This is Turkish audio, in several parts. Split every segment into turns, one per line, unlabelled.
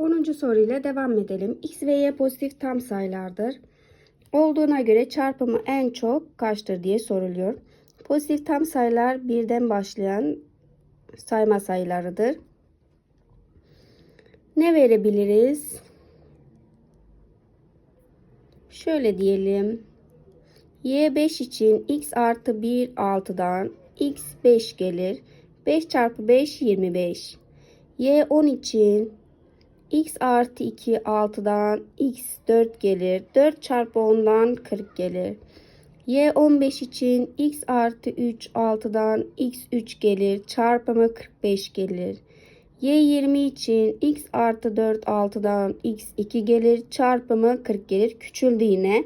10. soruyla devam edelim. X ve Y pozitif tam sayılardır. Olduğuna göre çarpımı en çok kaçtır diye soruluyor. Pozitif tam sayılar birden başlayan sayma sayılarıdır. Ne verebiliriz? Şöyle diyelim. Y5 için x artı 1 6'dan x 5 gelir. 5 çarpı 5 25. Y10 için x artı 2 6'dan x 4 gelir. 4 çarpı 10'dan 40 gelir. Y15 için x artı 3 6'dan x 3 gelir. Çarpımı 45 gelir. Y20 için x artı 4 6'dan x 2 gelir. Çarpımı 40 gelir. Küçüldü yine.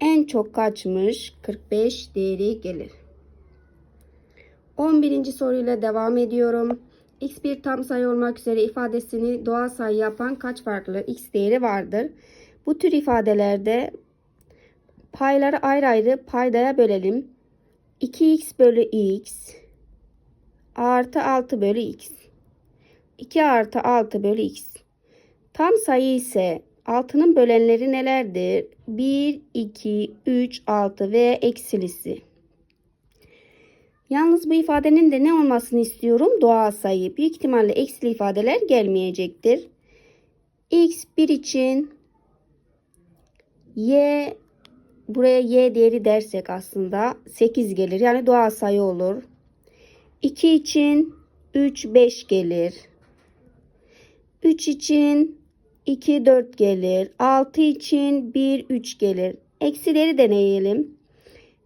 En çok kaçmış? 45 değeri gelir. 11. soruyla devam ediyorum. X bir tam sayı olmak üzere ifadesini doğal sayı yapan kaç farklı x değeri vardır? Bu tür ifadelerde payları ayrı ayrı paydaya bölelim. 2x bölü x artı 6 bölü x. 2 artı 6 bölü x. Tam sayı ise 6'nın bölenleri nelerdir? 1, 2, 3, 6 ve eksilisi. Yalnız bu ifadenin de ne olmasını istiyorum? Doğal sayı. Büyük ihtimalle eksili ifadeler gelmeyecektir. x 1 için y buraya y değeri dersek aslında 8 gelir. Yani doğal sayı olur. 2 için 3 5 gelir. 3 için 2 4 gelir. 6 için 1 3 gelir. Eksileri deneyelim.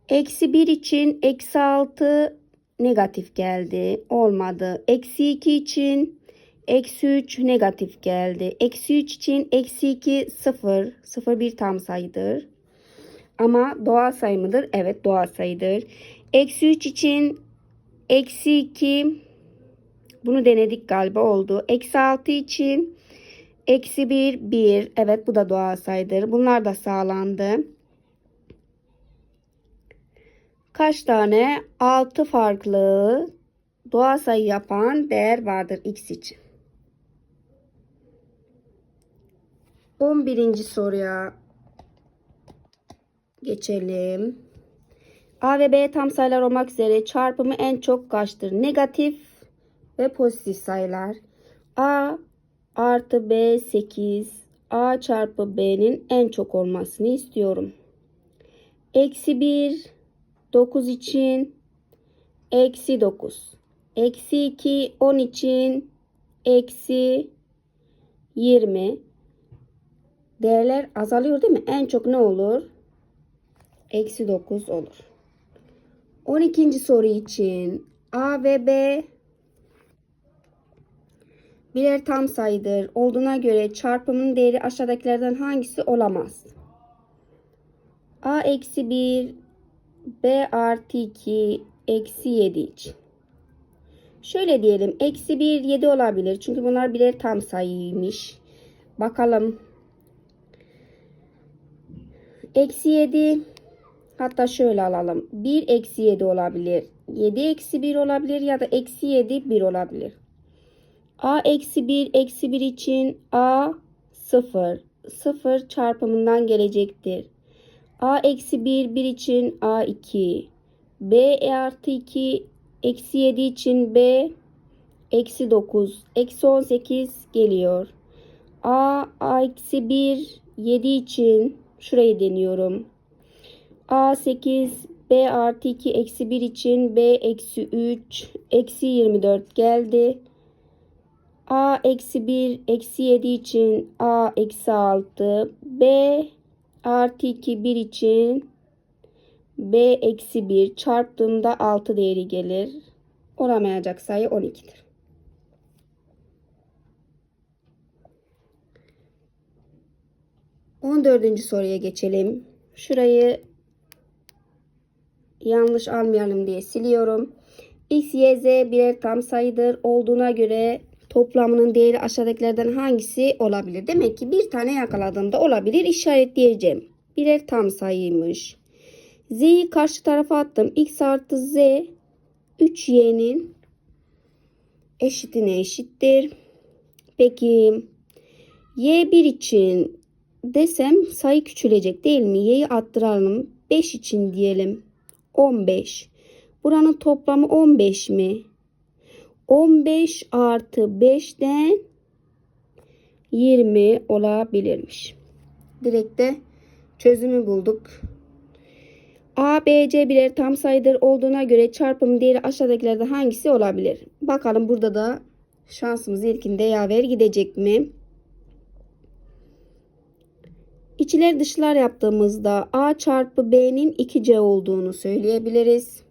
Eksi 1 için eksi 6 negatif geldi. Olmadı. Eksi 2 için eksi 3 negatif geldi. Eksi 3 için eksi 2 0. 0 bir tam sayıdır. Ama doğal sayı mıdır? Evet doğal sayıdır. Eksi 3 için eksi 2 bunu denedik galiba oldu. Eksi 6 için eksi 1 1. Evet bu da doğal sayıdır. Bunlar da sağlandı. Kaç tane 6 farklı doğal sayı yapan değer vardır x için? 11. soruya geçelim. A ve B tam sayılar olmak üzere çarpımı en çok kaçtır? Negatif ve pozitif sayılar. A artı B 8. A çarpı B'nin en çok olmasını istiyorum. Eksi 1 9 için eksi 9. Eksi 2 10 için eksi 20. Değerler azalıyor değil mi? En çok ne olur? Eksi 9 olur. 12. soru için A ve B birer tam sayıdır. Olduğuna göre çarpımın değeri aşağıdakilerden hangisi olamaz? A eksi 1 B artı 2 eksi 7 için. Şöyle diyelim. Eksi 1 7 olabilir. Çünkü bunlar birer tam sayıymış. Bakalım. Eksi 7 hatta şöyle alalım. 1 eksi 7 olabilir. 7 eksi 1 olabilir ya da eksi 7 1 olabilir. A eksi 1 eksi 1 için A 0. 0 çarpımından gelecektir. A eksi 1 1 için A 2. B e artı 2 eksi 7 için B eksi 9. Eksi 18 geliyor. A, A eksi 1 7 için şurayı deniyorum. A 8 B artı 2 eksi 1 için B eksi 3 eksi 24 geldi. A eksi 1 eksi 7 için A eksi 6 B artı 2 1 için B eksi 1 çarptığımda 6 değeri gelir. Olamayacak sayı 12'dir. On dördüncü soruya geçelim. Şurayı yanlış almayalım diye siliyorum. X, Y, Z birer tam sayıdır. Olduğuna göre toplamının değeri aşağıdakilerden hangisi olabilir? Demek ki bir tane yakaladığımda olabilir işaretleyeceğim. Birer tam sayıymış. Z'yi karşı tarafa attım. X artı Z 3y'nin eşitine eşittir. Peki Y1 için desem sayı küçülecek değil mi? Y'yi attıralım. 5 için diyelim. 15. Buranın toplamı 15 mi? 15 artı 5'ten 20 olabilirmiş. Direkt de çözümü bulduk. A, B, C birer tam sayıdır olduğuna göre çarpım değeri aşağıdakilerden hangisi olabilir? Bakalım burada da şansımız ilkinde yaver gidecek mi? İçler dışlar yaptığımızda A çarpı B'nin 2C olduğunu söyleyebiliriz.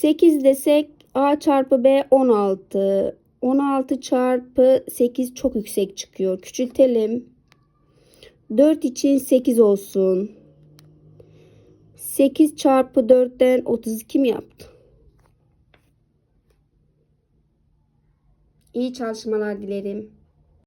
8 desek A çarpı B 16. 16 çarpı 8 çok yüksek çıkıyor. Küçültelim. 4 için 8 olsun. 8 çarpı 4'ten 32 mi yaptı? İyi çalışmalar dilerim.